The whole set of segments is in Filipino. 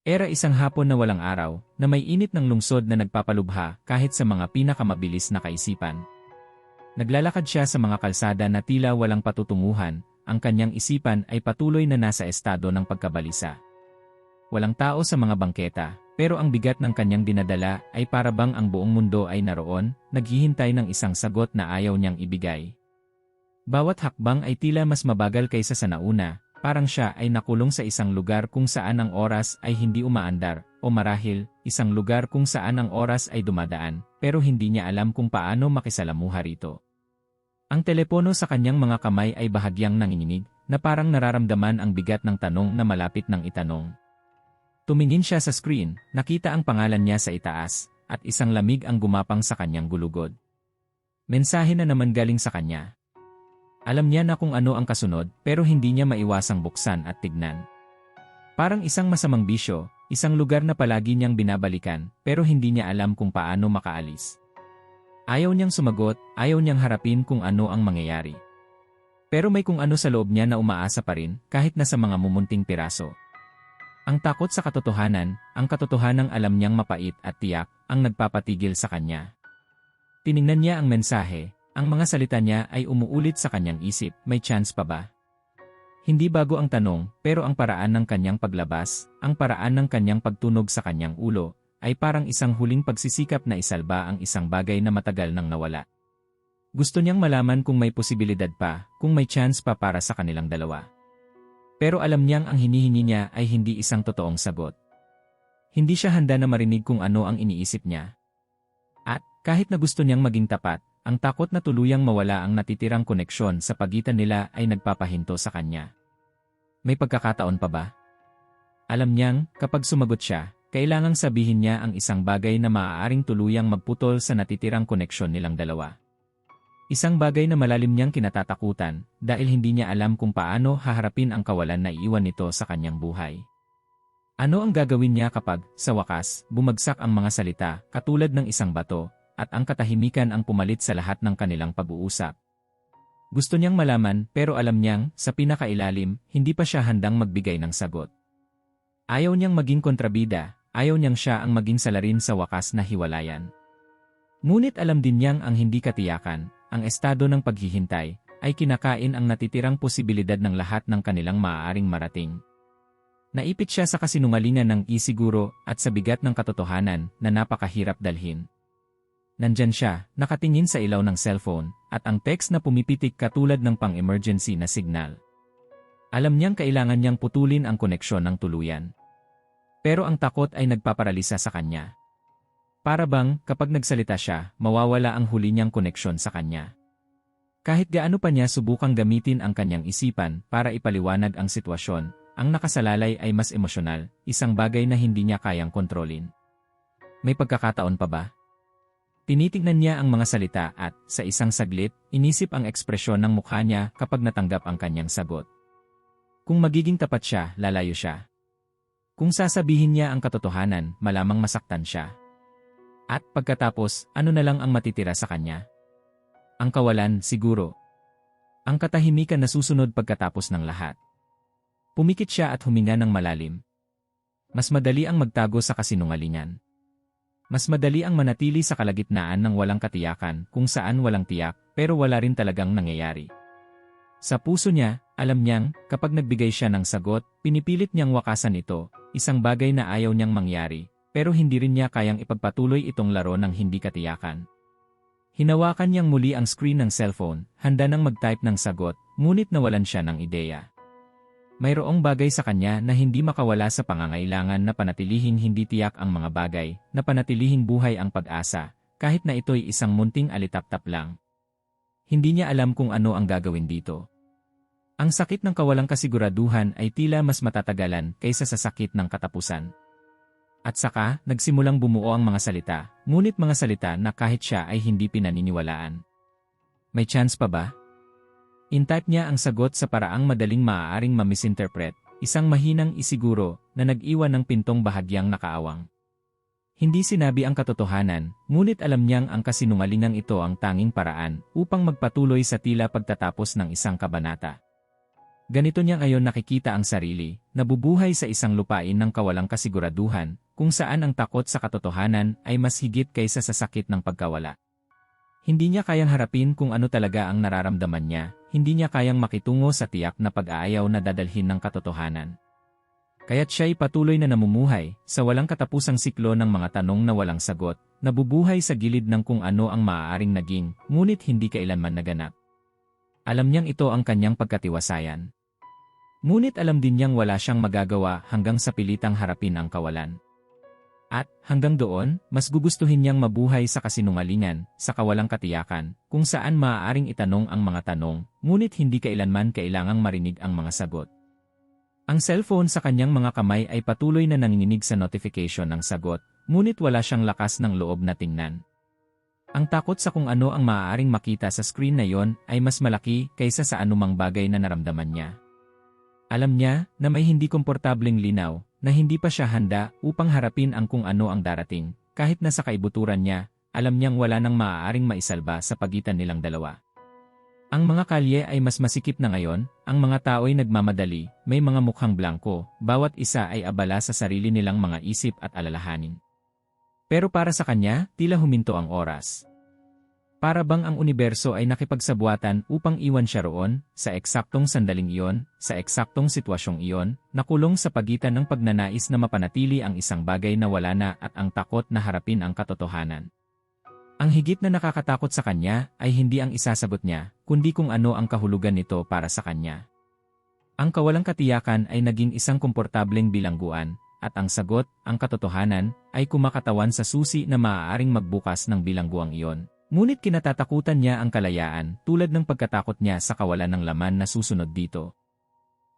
Era isang hapon na walang araw, na may init ng lungsod na nagpapalubha kahit sa mga pinakamabilis na kaisipan. Naglalakad siya sa mga kalsada na tila walang patutunguhan, ang kanyang isipan ay patuloy na nasa estado ng pagkabalisa. Walang tao sa mga bangketa, pero ang bigat ng kanyang dinadala ay parabang ang buong mundo ay naroon, naghihintay ng isang sagot na ayaw niyang ibigay. Bawat hakbang ay tila mas mabagal kaysa sa nauna, Parang siya ay nakulong sa isang lugar kung saan ang oras ay hindi umaandar, o marahil, isang lugar kung saan ang oras ay dumadaan, pero hindi niya alam kung paano makisalamuha rito. Ang telepono sa kanyang mga kamay ay bahagyang nanginginig, na parang nararamdaman ang bigat ng tanong na malapit ng itanong. Tumingin siya sa screen, nakita ang pangalan niya sa itaas, at isang lamig ang gumapang sa kanyang gulugod. Mensahe na naman galing sa kanya. Alam niya na kung ano ang kasunod pero hindi niya maiwasang buksan at tignan. Parang isang masamang bisyo, isang lugar na palagi niyang binabalikan pero hindi niya alam kung paano makaalis. Ayaw niyang sumagot, ayaw niyang harapin kung ano ang mangyayari. Pero may kung ano sa loob niya na umaasa pa rin kahit na sa mga mumunting piraso. Ang takot sa katotohanan, ang katotohanang alam niyang mapait at tiyak, ang nagpapatigil sa kanya. Tiningnan niya ang mensahe, ang mga salita niya ay umuulit sa kanyang isip, may chance pa ba? Hindi bago ang tanong, pero ang paraan ng kanyang paglabas, ang paraan ng kanyang pagtunog sa kanyang ulo, ay parang isang huling pagsisikap na isalba ang isang bagay na matagal nang nawala. Gusto niyang malaman kung may posibilidad pa, kung may chance pa para sa kanilang dalawa. Pero alam niyang ang hinihingi niya ay hindi isang totoong sagot. Hindi siya handa na marinig kung ano ang iniisip niya. At, kahit na gusto niyang maging tapat, ang takot na tuluyang mawala ang natitirang koneksyon sa pagitan nila ay nagpapahinto sa kanya. May pagkakataon pa ba? Alam niyang, kapag sumagot siya, kailangang sabihin niya ang isang bagay na maaaring tuluyang magputol sa natitirang koneksyon nilang dalawa. Isang bagay na malalim niyang kinatatakutan dahil hindi niya alam kung paano haharapin ang kawalan na iiwan nito sa kanyang buhay. Ano ang gagawin niya kapag, sa wakas, bumagsak ang mga salita katulad ng isang bato at ang katahimikan ang pumalit sa lahat ng kanilang pag-uusap. Gusto niyang malaman pero alam niyang, sa pinakailalim, hindi pa siya handang magbigay ng sagot. Ayaw niyang maging kontrabida, ayaw niyang siya ang maging salarin sa wakas na hiwalayan. Ngunit alam din niyang ang hindi katiyakan, ang estado ng paghihintay, ay kinakain ang natitirang posibilidad ng lahat ng kanilang maaaring marating. Naipit siya sa kasinungalingan ng isiguro at sa bigat ng katotohanan na napakahirap dalhin. Nandyan siya, nakatingin sa ilaw ng cellphone, at ang text na pumipitik katulad ng pang-emergency na signal. Alam niyang kailangan niyang putulin ang koneksyon ng tuluyan. Pero ang takot ay nagpaparalisa sa kanya. Para bang, kapag nagsalita siya, mawawala ang huli niyang koneksyon sa kanya. Kahit gaano pa niya subukang gamitin ang kanyang isipan para ipaliwanag ang sitwasyon, ang nakasalalay ay mas emosyonal, isang bagay na hindi niya kayang kontrolin. May pagkakataon pa ba? Tinitignan niya ang mga salita at, sa isang saglit, inisip ang ekspresyon ng mukha niya kapag natanggap ang kanyang sagot. Kung magiging tapat siya, lalayo siya. Kung sasabihin niya ang katotohanan, malamang masaktan siya. At pagkatapos, ano na lang ang matitira sa kanya? Ang kawalan, siguro. Ang katahimikan na susunod pagkatapos ng lahat. Pumikit siya at huminga ng malalim. Mas madali ang magtago sa kasinungalingan. Mas madali ang manatili sa kalagitnaan ng walang katiyakan kung saan walang tiyak pero wala rin talagang nangyayari. Sa puso niya, alam niyang kapag nagbigay siya ng sagot, pinipilit niyang wakasan ito, isang bagay na ayaw niyang mangyari, pero hindi rin niya kayang ipagpatuloy itong laro ng hindi katiyakan. Hinawakan niyang muli ang screen ng cellphone, handa nang mag-type ng sagot, ngunit nawalan siya ng ideya mayroong bagay sa kanya na hindi makawala sa pangangailangan na panatilihing hindi tiyak ang mga bagay, na panatilihing buhay ang pag-asa, kahit na ito'y isang munting alitap-tap lang. Hindi niya alam kung ano ang gagawin dito. Ang sakit ng kawalang kasiguraduhan ay tila mas matatagalan kaysa sa sakit ng katapusan. At saka, nagsimulang bumuo ang mga salita, ngunit mga salita na kahit siya ay hindi pinaniniwalaan. May chance pa ba? In-type niya ang sagot sa paraang madaling maaaring mamisinterpret, isang mahinang isiguro na nag-iwan ng pintong bahagyang nakaawang. Hindi sinabi ang katotohanan, ngunit alam niyang ang kasinungalingang ito ang tanging paraan upang magpatuloy sa tila pagtatapos ng isang kabanata. Ganito niya ngayon nakikita ang sarili, nabubuhay sa isang lupain ng kawalang kasiguraduhan, kung saan ang takot sa katotohanan ay mas higit kaysa sa sakit ng pagkawala. Hindi niya kayang harapin kung ano talaga ang nararamdaman niya, hindi niya kayang makitungo sa tiyak na pag-aayaw na dadalhin ng katotohanan. Kaya't siya'y patuloy na namumuhay, sa walang katapusang siklo ng mga tanong na walang sagot, nabubuhay sa gilid ng kung ano ang maaaring naging, ngunit hindi kailanman naganap. Alam niyang ito ang kanyang pagkatiwasayan. Ngunit alam din niyang wala siyang magagawa hanggang sa pilitang harapin ang kawalan. At, hanggang doon, mas gugustuhin niyang mabuhay sa kasinungalingan, sa kawalang katiyakan, kung saan maaaring itanong ang mga tanong, ngunit hindi kailanman kailangang marinig ang mga sagot. Ang cellphone sa kanyang mga kamay ay patuloy na nanginginig sa notification ng sagot, ngunit wala siyang lakas ng loob na tingnan. Ang takot sa kung ano ang maaaring makita sa screen na yon ay mas malaki kaysa sa anumang bagay na naramdaman niya. Alam niya na may hindi komportableng linaw, na hindi pa siya handa upang harapin ang kung ano ang darating, kahit na sa kaibuturan niya, alam niyang wala nang maaaring maisalba sa pagitan nilang dalawa. Ang mga kalye ay mas masikip na ngayon, ang mga tao ay nagmamadali, may mga mukhang blanco, bawat isa ay abala sa sarili nilang mga isip at alalahanin. Pero para sa kanya, tila huminto ang oras. Para bang ang universo ay nakipagsabuatan upang iwan siya roon, sa eksaktong sandaling iyon, sa eksaktong sitwasyong iyon, nakulong sa pagitan ng pagnanais na mapanatili ang isang bagay na wala na at ang takot na harapin ang katotohanan. Ang higit na nakakatakot sa kanya ay hindi ang isasagot niya, kundi kung ano ang kahulugan nito para sa kanya. Ang kawalang katiyakan ay naging isang komportableng bilangguan, at ang sagot, ang katotohanan, ay kumakatawan sa susi na maaaring magbukas ng bilangguang iyon. Ngunit kinatatakutan niya ang kalayaan tulad ng pagkatakot niya sa kawalan ng laman na susunod dito.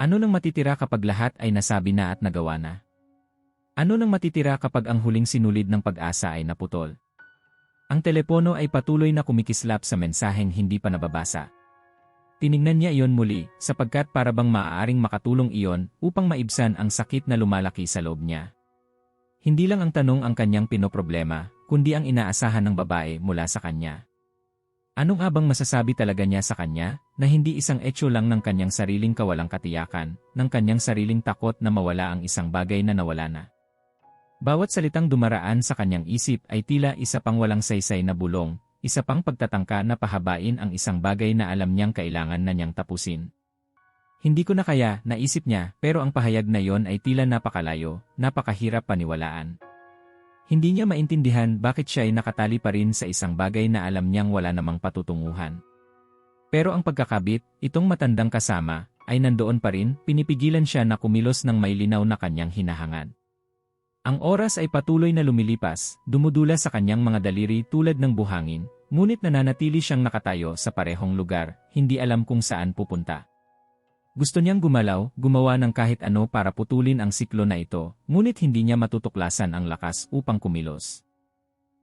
Ano nang matitira kapag lahat ay nasabi na at nagawa na? Ano nang matitira kapag ang huling sinulid ng pag-asa ay naputol? Ang telepono ay patuloy na kumikislap sa mensaheng hindi pa nababasa. Tiningnan niya iyon muli sapagkat para bang maaaring makatulong iyon upang maibsan ang sakit na lumalaki sa loob niya. Hindi lang ang tanong ang kanyang pinoproblema, kundi ang inaasahan ng babae mula sa kanya. Anong abang masasabi talaga niya sa kanya na hindi isang etyo lang ng kanyang sariling kawalang katiyakan, ng kanyang sariling takot na mawala ang isang bagay na nawala na. Bawat salitang dumaraan sa kanyang isip ay tila isa pang walang saysay na bulong, isa pang pagtatangka na pahabain ang isang bagay na alam niyang kailangan na niyang tapusin. Hindi ko na kaya, naisip niya, pero ang pahayag na yon ay tila napakalayo, napakahirap paniwalaan. Hindi niya maintindihan bakit siya ay nakatali pa rin sa isang bagay na alam niyang wala namang patutunguhan. Pero ang pagkakabit, itong matandang kasama, ay nandoon pa rin, pinipigilan siya na kumilos ng may linaw na kanyang hinahangad. Ang oras ay patuloy na lumilipas, dumudula sa kanyang mga daliri tulad ng buhangin, ngunit nananatili siyang nakatayo sa parehong lugar, hindi alam kung saan pupunta. Gusto niyang gumalaw, gumawa ng kahit ano para putulin ang siklo na ito, ngunit hindi niya matutuklasan ang lakas upang kumilos.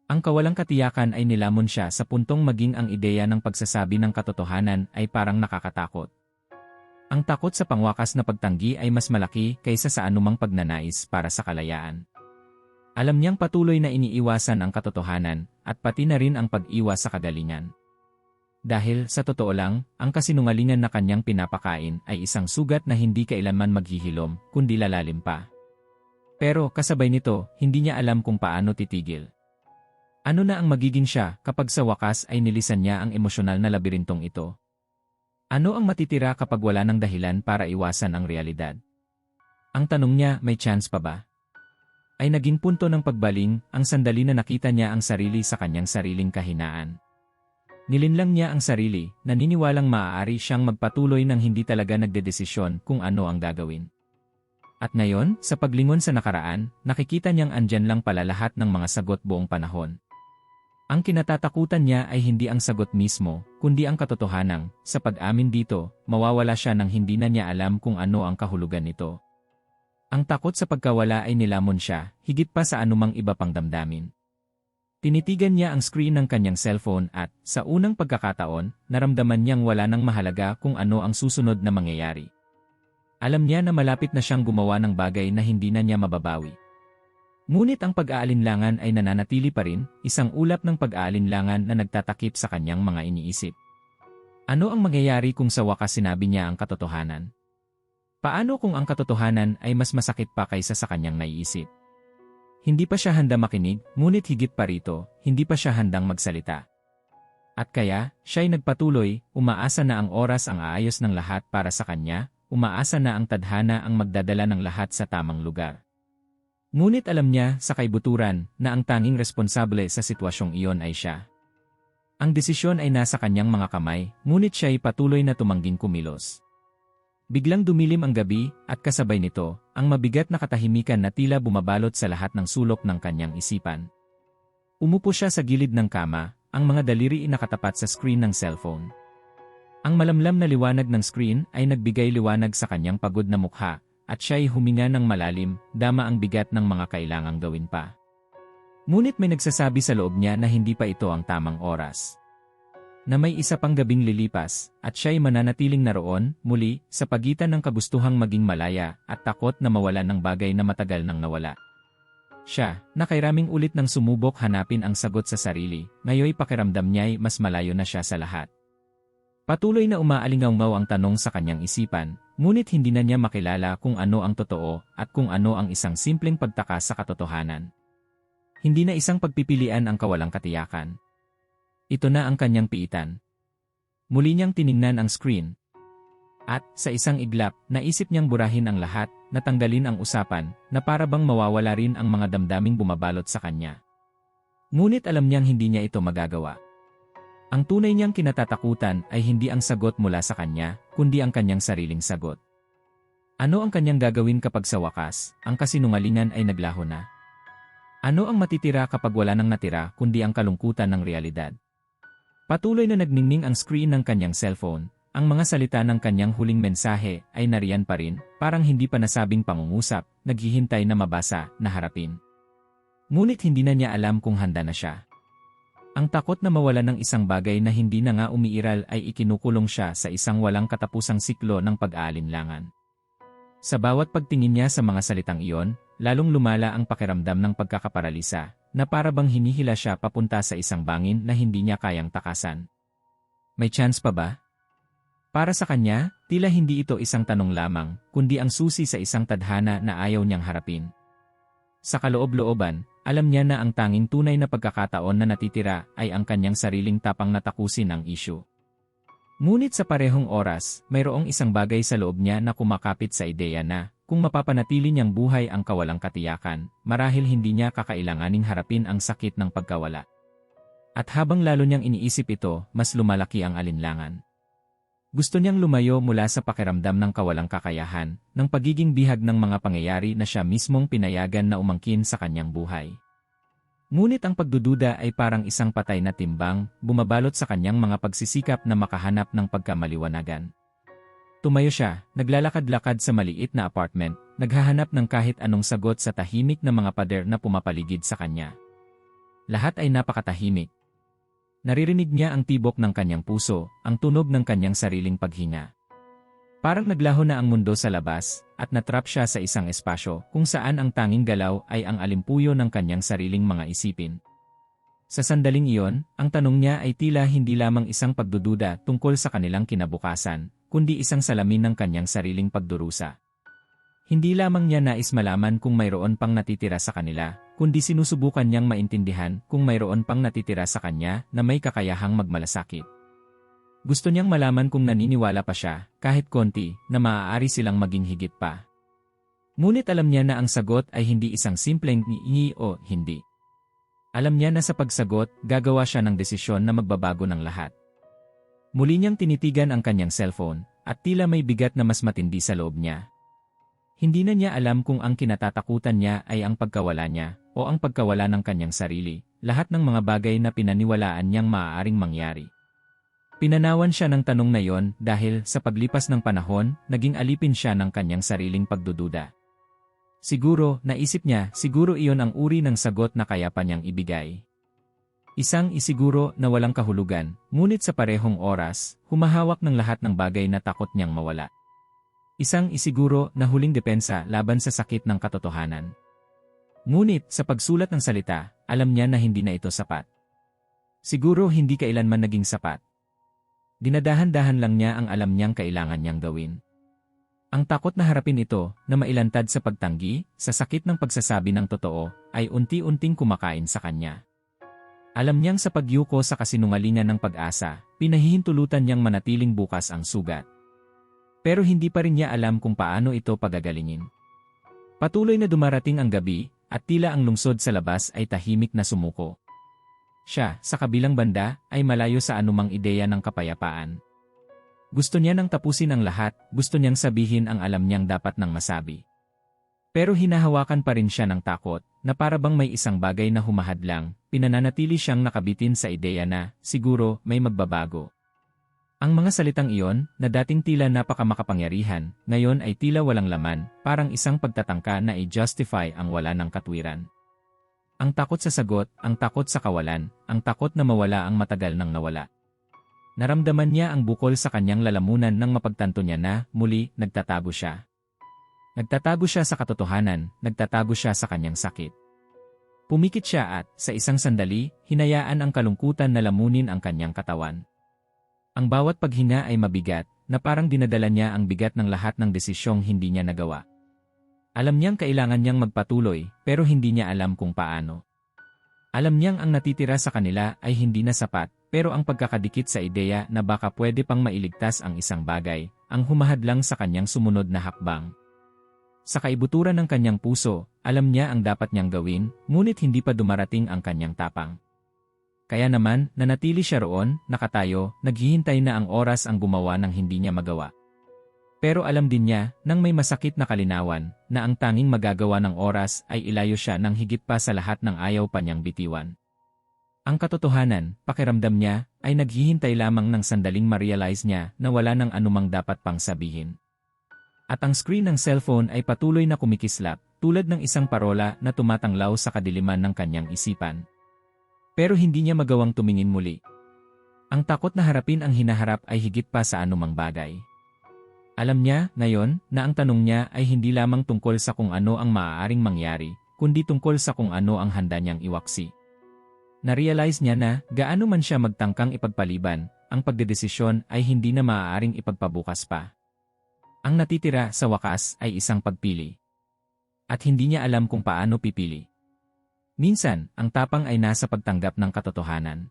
Ang kawalang katiyakan ay nilamon siya sa puntong maging ang ideya ng pagsasabi ng katotohanan ay parang nakakatakot. Ang takot sa pangwakas na pagtanggi ay mas malaki kaysa sa anumang pagnanais para sa kalayaan. Alam niyang patuloy na iniiwasan ang katotohanan, at pati na rin ang pag-iwas sa kagalingan. Dahil, sa totoo lang, ang kasinungalingan na kanyang pinapakain ay isang sugat na hindi kailanman maghihilom, kundi lalalim pa. Pero kasabay nito, hindi niya alam kung paano titigil. Ano na ang magiging siya kapag sa wakas ay nilisan niya ang emosyonal na labirintong ito? Ano ang matitira kapag wala ng dahilan para iwasan ang realidad? Ang tanong niya, may chance pa ba? Ay naging punto ng pagbaling ang sandali na nakita niya ang sarili sa kanyang sariling kahinaan. Nilinlang niya ang sarili, naniniwalang maaari siyang magpatuloy ng hindi talaga nagdedesisyon kung ano ang gagawin. At ngayon, sa paglingon sa nakaraan, nakikita niyang andyan lang pala lahat ng mga sagot buong panahon. Ang kinatatakutan niya ay hindi ang sagot mismo, kundi ang katotohanan. Sa pag-amin dito, mawawala siya nang hindi na niya alam kung ano ang kahulugan nito. Ang takot sa pagkawala ay nilamon siya, higit pa sa anumang iba pang damdamin. Tinitigan niya ang screen ng kanyang cellphone at, sa unang pagkakataon, naramdaman niyang wala nang mahalaga kung ano ang susunod na mangyayari. Alam niya na malapit na siyang gumawa ng bagay na hindi na niya mababawi. Ngunit ang pag-aalinlangan ay nananatili pa rin, isang ulap ng pag-aalinlangan na nagtatakip sa kanyang mga iniisip. Ano ang mangyayari kung sa wakas sinabi niya ang katotohanan? Paano kung ang katotohanan ay mas masakit pa kaysa sa kanyang naiisip? Hindi pa siya handa makinig, ngunit higit pa rito, hindi pa siya handang magsalita. At kaya, siya'y nagpatuloy, umaasa na ang oras ang aayos ng lahat para sa kanya, umaasa na ang tadhana ang magdadala ng lahat sa tamang lugar. Ngunit alam niya sa kaibuturan na ang tanging responsable sa sitwasyong iyon ay siya. Ang desisyon ay nasa kanyang mga kamay, ngunit siya'y patuloy na tumangging kumilos. Biglang dumilim ang gabi, at kasabay nito, ang mabigat na katahimikan na tila bumabalot sa lahat ng sulok ng kanyang isipan. Umupo siya sa gilid ng kama, ang mga daliri nakatapat sa screen ng cellphone. Ang malamlam na liwanag ng screen ay nagbigay liwanag sa kanyang pagod na mukha, at siya ay huminga ng malalim, dama ang bigat ng mga kailangang gawin pa. Ngunit may nagsasabi sa loob niya na hindi pa ito ang tamang oras na may isa pang gabing lilipas, at siya'y mananatiling naroon, muli, sa pagitan ng kagustuhang maging malaya, at takot na mawalan ng bagay na matagal nang nawala. Siya, nakairaming ulit nang sumubok hanapin ang sagot sa sarili, ngayoy pakiramdam niya'y mas malayo na siya sa lahat. Patuloy na umaalingaw ang tanong sa kanyang isipan, ngunit hindi na niya makilala kung ano ang totoo at kung ano ang isang simpleng pagtaka sa katotohanan. Hindi na isang pagpipilian ang kawalang katiyakan, ito na ang kanyang piitan. Muli niyang tiningnan ang screen. At, sa isang iglap, naisip niyang burahin ang lahat, natanggalin ang usapan, na para bang mawawala rin ang mga damdaming bumabalot sa kanya. Ngunit alam niyang hindi niya ito magagawa. Ang tunay niyang kinatatakutan ay hindi ang sagot mula sa kanya, kundi ang kanyang sariling sagot. Ano ang kanyang gagawin kapag sa wakas, ang kasinungalingan ay naglaho na? Ano ang matitira kapag wala nang natira kundi ang kalungkutan ng realidad? Patuloy na nagningning ang screen ng kanyang cellphone, ang mga salita ng kanyang huling mensahe ay nariyan pa rin, parang hindi pa nasabing pangungusap, naghihintay na mabasa, na harapin. Ngunit hindi na niya alam kung handa na siya. Ang takot na mawala ng isang bagay na hindi na nga umiiral ay ikinukulong siya sa isang walang katapusang siklo ng pag-aalinlangan. Sa bawat pagtingin niya sa mga salitang iyon, lalong lumala ang pakiramdam ng pagkakaparalisa, na para bang hinihila siya papunta sa isang bangin na hindi niya kayang takasan. May chance pa ba? Para sa kanya, tila hindi ito isang tanong lamang, kundi ang susi sa isang tadhana na ayaw niyang harapin. Sa kaloob-looban, alam niya na ang tanging tunay na pagkakataon na natitira ay ang kanyang sariling tapang natakusin ang isyu. Ngunit sa parehong oras, mayroong isang bagay sa loob niya na kumakapit sa ideya na, kung mapapanatili niyang buhay ang kawalang katiyakan, marahil hindi niya kakailanganing harapin ang sakit ng pagkawala. At habang lalo niyang iniisip ito, mas lumalaki ang alinlangan. Gusto niyang lumayo mula sa pakiramdam ng kawalang kakayahan, ng pagiging bihag ng mga pangyayari na siya mismong pinayagan na umangkin sa kanyang buhay. Ngunit ang pagdududa ay parang isang patay na timbang, bumabalot sa kanyang mga pagsisikap na makahanap ng pagkamaliwanagan. Tumayo siya, naglalakad-lakad sa maliit na apartment, naghahanap ng kahit anong sagot sa tahimik na mga pader na pumapaligid sa kanya. Lahat ay napakatahimik. Naririnig niya ang tibok ng kanyang puso, ang tunog ng kanyang sariling paghinga. Parang naglaho na ang mundo sa labas, at natrap siya sa isang espasyo kung saan ang tanging galaw ay ang alimpuyo ng kanyang sariling mga isipin. Sa sandaling iyon, ang tanong niya ay tila hindi lamang isang pagdududa tungkol sa kanilang kinabukasan, kundi isang salamin ng kanyang sariling pagdurusa. Hindi lamang niya nais malaman kung mayroon pang natitira sa kanila, kundi sinusubukan niyang maintindihan kung mayroon pang natitira sa kanya na may kakayahang magmalasakit. Gusto niyang malaman kung naniniwala pa siya, kahit konti, na maaari silang maging higit pa. Ngunit alam niya na ang sagot ay hindi isang simpleng ni o hindi. Alam niya na sa pagsagot, gagawa siya ng desisyon na magbabago ng lahat. Muli niyang tinitigan ang kanyang cellphone, at tila may bigat na mas matindi sa loob niya. Hindi na niya alam kung ang kinatatakutan niya ay ang pagkawala niya, o ang pagkawala ng kanyang sarili, lahat ng mga bagay na pinaniwalaan niyang maaaring mangyari. Pinanawan siya ng tanong na yon dahil sa paglipas ng panahon, naging alipin siya ng kanyang sariling pagdududa. Siguro, naisip niya, siguro iyon ang uri ng sagot na kaya pa niyang ibigay. Isang isiguro na walang kahulugan, ngunit sa parehong oras, humahawak ng lahat ng bagay na takot niyang mawala. Isang isiguro na huling depensa laban sa sakit ng katotohanan. Ngunit sa pagsulat ng salita, alam niya na hindi na ito sapat. Siguro hindi kailanman naging sapat. Dinadahan-dahan lang niya ang alam niyang kailangan niyang gawin. Ang takot na harapin ito, na mailantad sa pagtanggi, sa sakit ng pagsasabi ng totoo, ay unti-unting kumakain sa kanya. Alam niyang sa pagyuko sa kasinungalingan ng pag-asa, pinahihintulutan niyang manatiling bukas ang sugat. Pero hindi pa rin niya alam kung paano ito pagagalingin. Patuloy na dumarating ang gabi, at tila ang lungsod sa labas ay tahimik na sumuko. Siya, sa kabilang banda, ay malayo sa anumang ideya ng kapayapaan. Gusto niya nang tapusin ang lahat, gusto niyang sabihin ang alam niyang dapat nang masabi. Pero hinahawakan pa rin siya ng takot, na para bang may isang bagay na humahadlang, pinananatili siyang nakabitin sa ideya na, siguro, may magbabago. Ang mga salitang iyon, na dating tila napakamakapangyarihan, ngayon ay tila walang laman, parang isang pagtatangka na i-justify ang wala ng katwiran. Ang takot sa sagot, ang takot sa kawalan, ang takot na mawala ang matagal nang nawala. Naramdaman niya ang bukol sa kanyang lalamunan nang mapagtanto niya na, muli, nagtatago siya. Nagtatago siya sa katotohanan, nagtatago siya sa kanyang sakit. Pumikit siya at, sa isang sandali, hinayaan ang kalungkutan na lamunin ang kanyang katawan. Ang bawat paghinga ay mabigat, na parang dinadala niya ang bigat ng lahat ng desisyong hindi niya nagawa. Alam niyang kailangan niyang magpatuloy, pero hindi niya alam kung paano. Alam niyang ang natitira sa kanila ay hindi na sapat, pero ang pagkakadikit sa ideya na baka pwede pang mailigtas ang isang bagay, ang humahadlang sa kanyang sumunod na hakbang. Sa kaibuturan ng kanyang puso, alam niya ang dapat niyang gawin, ngunit hindi pa dumarating ang kanyang tapang. Kaya naman, nanatili siya roon, nakatayo, naghihintay na ang oras ang gumawa ng hindi niya magawa. Pero alam din niya, nang may masakit na kalinawan, na ang tanging magagawa ng oras ay ilayo siya ng higit pa sa lahat ng ayaw pa niyang bitiwan. Ang katotohanan, pakiramdam niya, ay naghihintay lamang ng sandaling ma-realize niya na wala nang anumang dapat pang sabihin. At ang screen ng cellphone ay patuloy na kumikislap, tulad ng isang parola na tumatanglaw sa kadiliman ng kanyang isipan. Pero hindi niya magawang tumingin muli. Ang takot na harapin ang hinaharap ay higit pa sa anumang bagay. Alam niya, ngayon, na ang tanong niya ay hindi lamang tungkol sa kung ano ang maaaring mangyari, kundi tungkol sa kung ano ang handa niyang iwaksi. Na-realize niya na, gaano man siya magtangkang ipagpaliban, ang pagdedesisyon ay hindi na maaaring ipagpabukas pa. Ang natitira sa wakas ay isang pagpili. At hindi niya alam kung paano pipili. Minsan, ang tapang ay nasa pagtanggap ng katotohanan.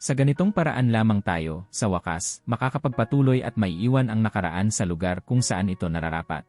Sa ganitong paraan lamang tayo, sa wakas, makakapagpatuloy at maiiwan ang nakaraan sa lugar kung saan ito nararapat.